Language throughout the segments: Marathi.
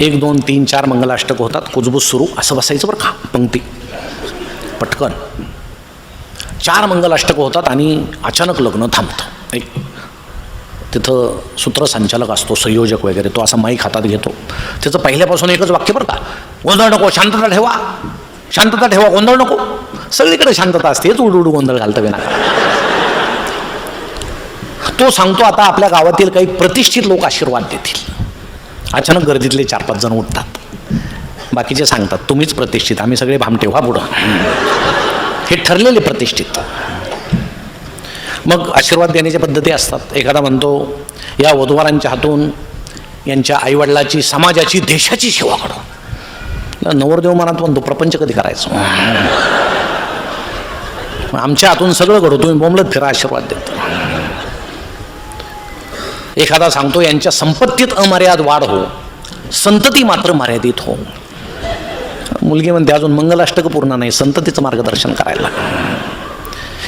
एक दोन तीन चार मंगलाष्टक होतात. कुजबूज सुरू. असं बसायचं बरं का? पंक्ती. पटकन. चार मंगलाष्टक होतात आणि अचानक लग्न थांबतं. एक तिथं सूत्रसंचालक असतो संयोजक वगैरे. तो असा माईक हातात घेतो. त्याचं पहिल्यापासून एकच वाक्य बरं का? गोंधळ नको शांतता ठेवा. शांतता ठेवा गोंधळ नको. सगळीकडे शांतता असते. हेच उडू उडू गोंधळ घालतं विना तो सांगतो आता आपल्या गावातील काही प्रतिष्ठित लोक आशीर्वाद देतील. अचानक गर्दीतले चार पाच जण उठतात. बाकीचे सांगतात तुम्हीच प्रतिष्ठित आम्ही सगळे भामटे व्हा पुढं. हे ठरलेले प्रतिष्ठित. मग आशीर्वाद देण्याच्या पद्धती असतात. एखादा म्हणतो या वधवारांच्या हातून यांच्या आईवडिलाची समाजाची देशाची सेवा करो. नवरदेव मनात म्हणतो प्रपंच कधी करायचो? आमच्या हातून सगळं घडू तुम्ही बोंबलत फिरा आशीर्वाद देतो. एखादा सांगतो यांच्या संपत्तीत अमर्याद वाढ हो संतती मात्र मर्यादित हो. मुलगी म्हणते अजून मंगलाष्टक पूर्ण नाही संततीचं मार्गदर्शन करायला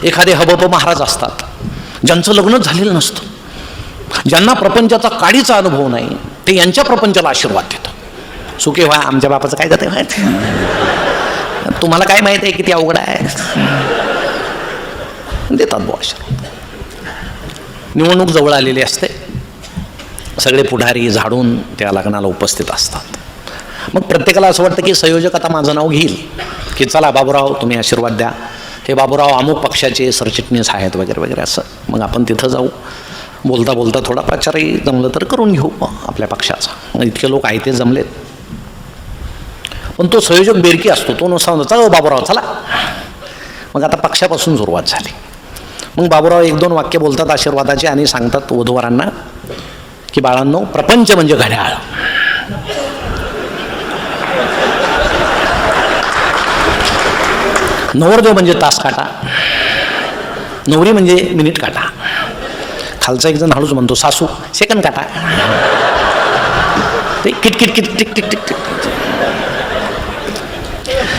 एखादे हबप महाराज असतात ज्यांचं लग्नच झालेलं नसतं ज्यांना प्रपंचाचा काडीचा अनुभव नाही ते यांच्या प्रपंचाला आशीर्वाद देतात. सुखे व्हा आमच्या बापाचं काय जाते माहिती? तुम्हाला काय माहिती आहे किती अवघड आहे? देतात बुवा आशीर्वाद. निवडणूक जवळ आलेली असते. सगळे पुढारी झाडून त्या लग्नाला उपस्थित असतात. मग प्रत्येकाला असं वाटतं की संयोजक आता माझं नाव घेईल. की चला बाबूराव तुम्ही आशीर्वाद द्या. हे बाबूराव अमुक पक्षाचे सरचिटणीस आहेत वगैरे वगैरे असं. मग आपण तिथं जाऊ. बोलता बोलता थोडा प्रचारही जमलं तर करून घेऊ आपल्या पक्षाचा. मग इतके लोक आहे ते जमलेत. पण तो संयोजक बेरकी असतो. तो नुसता म्हणतो चला हो बाबूराव चला. मग आता पक्षापासून सुरुवात झाली. मग बाबूराव एक दोन वाक्य बोलतात आशीर्वादाचे आणि सांगतात वधूवरांना की बाळांनो प्रपंच म्हणजे घड्याळ. नवरदेव म्हणजे तास काटा. नवरी म्हणजे मिनिट काटा. खालचा एक जण हळूच म्हणतो सासू सेकंड काटा. ते किटकिट किट टिक टिक टिक टिक.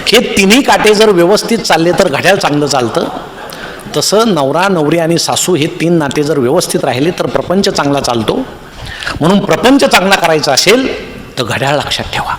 हे तिन्ही काटे जर व्यवस्थित चालले तर घड्याळ चांगलं चालतं. तसं नवरा नवरी आणि सासू हे तीन नाते जर व्यवस्थित राहिले तर प्रपंच चांगला चालतो. म्हणून प्रपंच चांगला करायचा असेल तर घड्याळ लक्षात ठेवा.